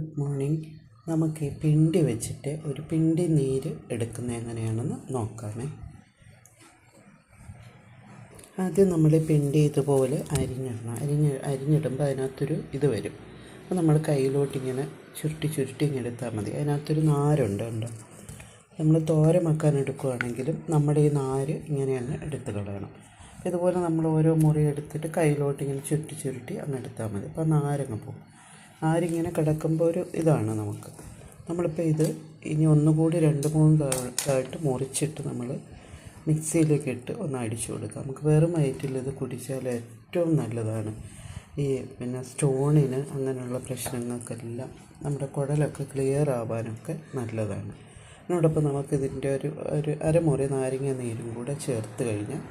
Good morning നമുക്ക് ഈ പിണ്ടി വെച്ചിട്ട് ഒരു പിണ്ടി നീര് എടുക്കുന്നത് എങ്ങനെയാണെന്ന് നോക്കാമേ. ആദ്യം നമ്മൾ പിണ്ടി ഇതുപോലെ അരിഞ്ഞിടണം. അരിഞ്ഞ് അരിഞ്ഞിടുമ്പോൾ അതിനകത്തൊരു ഇത് വരും. അപ്പോൾ നമ്മൾ കയ്യിലോട്ട് ഇങ്ങനെ ചുരുട്ടി ചുരുട്ടി ഇങ്ങനെ എടുത്താൽ മതി. അതിനകത്തൊരു നാരുണ്ട് ഉണ്ടോ നമ്മൾ തോരൻ വെക്കാൻ എടുക്കുകയാണെങ്കിലും നമ്മുടെ ഈ നാര് ഇങ്ങനെ അങ്ങ് എടുത്ത് കളയണം. ഇതുപോലെ നമ്മൾ ഓരോ മുറി എടുത്തിട്ട് കയ്യിലോട്ട് ഇങ്ങനെ ചുരുട്ടി ചുരുട്ടി അങ്ങ് എടുത്താൽ മതി. അപ്പോൾ നാരങ്ങ് പോകും. നാരിങ്ങനെ കിടക്കുമ്പോൾ ഒരു ഇതാണ് നമുക്ക്. നമ്മളിപ്പോൾ ഇത് ഇനി ഒന്നുകൂടി രണ്ട് മൂന്ന് ഇതായിട്ട് മുറിച്ചിട്ട് നമ്മൾ മിക്സിയിലേക്ക് ഇട്ട് ഒന്ന് അടിച്ചു കൊടുക്കുക നമുക്ക് വെറും വയറ്റിൽ ഇത് കുടിച്ചാൽ ഏറ്റവും നല്ലതാണ്. ഈ പിന്നെ സ്റ്റോണിന് അങ്ങനെയുള്ള പ്രശ്നങ്ങൾക്കെല്ലാം നമ്മുടെ കുടലൊക്കെ ക്ലിയർ ആവാനൊക്കെ നല്ലതാണ്. അതിനോടൊപ്പം നമുക്കിതിന്റെ ഒരു ഒരു അരമുറി നാരങ്ങ നീരും കൂടെ ചേർത്ത് കഴിഞ്ഞാൽ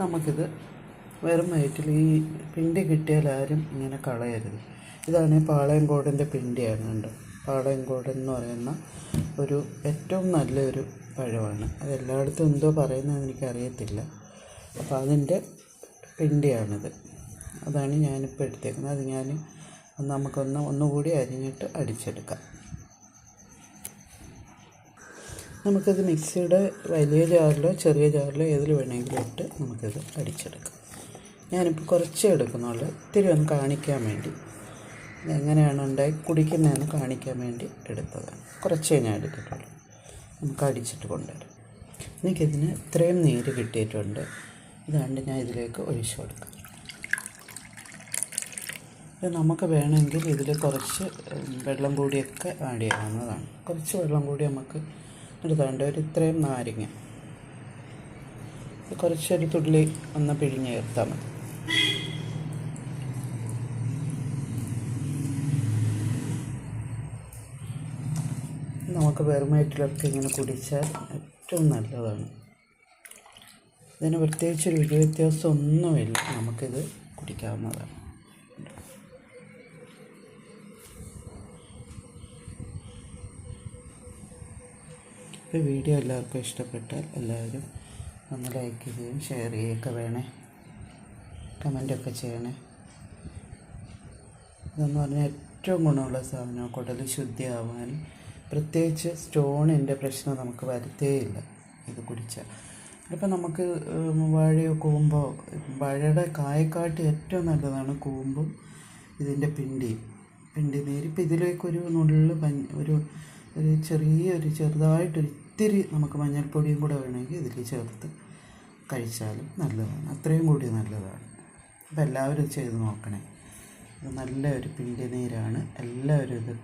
നമുക്കിത് വെറും വയറ്റിൽ ഈ പിണ്ടി കിട്ടിയാൽ ആരും ഇങ്ങനെ കളയരുത്. ഇതാണ് പാളയംകോടിന്റെ പിണ്ടിയാണ് കണ്ടോ? പാളയംകോട് എന്ന് പറയുന്ന ഒരു ഏറ്റവും നല്ലൊരു പഴമാണ്. അത് എല്ലായിടത്തും എന്തോ പറയുന്നതെന്ന് എനിക്കറിയത്തില്ല. അപ്പോൾ അതിന്റെ പിണ്ടിയാണിത്. അതാണ് ഞാനിപ്പോൾ എടുത്തേക്കുന്നത്. അത് ഞാൻ നമുക്കൊന്ന് ഒന്നുകൂടി അരിഞ്ഞിട്ട് അടിച്ചെടുക്കാം. നമുക്കിത് മിക്സിയുടെ വലിയ ജാറിലോ ചെറിയ ജാറിലോ ഏതിൽ വേണമെങ്കിലും ഇട്ട് നമുക്കിത് അടിച്ചെടുക്കാം. ഞാനിപ്പോൾ കുറച്ചേ എടുക്കുന്നുള്ളൂ. ഇത്തിരി ഒന്ന് കാണിക്കാൻ വേണ്ടി. എങ്ങനെയാണ് ഉണ്ടായി കുടിക്കുന്നതെന്ന് കാണിക്കാൻ വേണ്ടി എടുത്തതാണ് കുറച്ചേ ഞാൻ എടുത്തിട്ടുള്ളൂ. നമുക്ക് അടിച്ചിട്ട് കൊണ്ടുവരാം. എനിക്കിതിന് ഇത്രയും നീര് കിട്ടിയിട്ടുണ്ട്. ഇതാണ്ട് ഞാൻ ഇതിലേക്ക് ഒഴിച്ചു കൊടുക്കാം. നമുക്ക് വേണമെങ്കിൽ ഇതിൽ കുറച്ച് വെള്ളം കൂടിയൊക്കെ ആഡ് ചെയ്യാവുന്നതാണ്. കുറച്ച് വെള്ളം കൂടി നമുക്ക് എടുത്താണ്ട് ഒരു ഇത്രയും നാരങ്ങ. കുറച്ചൊരു തുള്ളി ഒന്ന് പിഴിഞ്ഞ് ചേർത്താൽ മതി. നമുക്ക് വെറുമയറ്റിലൊക്കെ ഇങ്ങനെ കുടിച്ചാൽ ഏറ്റവും നല്ലതാണ്. ഇതിന് പ്രത്യേകിച്ച് രുചി വ്യത്യാസം ഒന്നുമില്ല നമുക്കിത് കുടിക്കാവുന്നതാണ്. ഇപ്പോൾ വീഡിയോ എല്ലാവർക്കും ഇഷ്ടപ്പെട്ടാൽ എല്ലാവരും ഒന്ന് ലൈക്ക് ചെയ്യുകയും ഷെയർ ചെയ്യുകയൊക്കെ വേണേ. കമന്റൊക്കെ ചെയ്യണേ. ഇതെന്ന് പറഞ്ഞാൽ ഏറ്റവും ഗുണമുള്ള സാധനം കുടൽ ശുദ്ധിയാവാനും പ്രത്യേകിച്ച് സ്റ്റോണിന്റെ പ്രശ്നം നമുക്ക് വരുത്തേയില്ല ഇത് കുടിച്ചാൽ. ഇപ്പം നമുക്ക് വാഴയോ കൂമ്പോ വാഴയുടെ കായക്കാട്ട് ഏറ്റവും നല്ലതാണ് കൂമ്പും ഇതിന്റെ പിണ്ടിയും പിണ്ടി നീര്. ഇപ്പം ഇതിലേക്കൊരു നുള്ളു പഞ്ഞ ഒരു ഒരു ചെറിയൊരു ചെറുതായിട്ടൊരു ഇത്തിരി നമുക്ക് മഞ്ഞൾപ്പൊടിയും കൂടെ വേണമെങ്കിൽ ഇതിൽ ചേർത്ത് കഴിച്ചാലും നല്ലതാണ്. അത്രയും കൂടി നല്ലതാണ്. അപ്പം എല്ലാവരും ചെയ്ത് നോക്കണേ. നല്ല ഒരു പിണ്ടി നീരാണ്. എല്ലാവരും ഇത്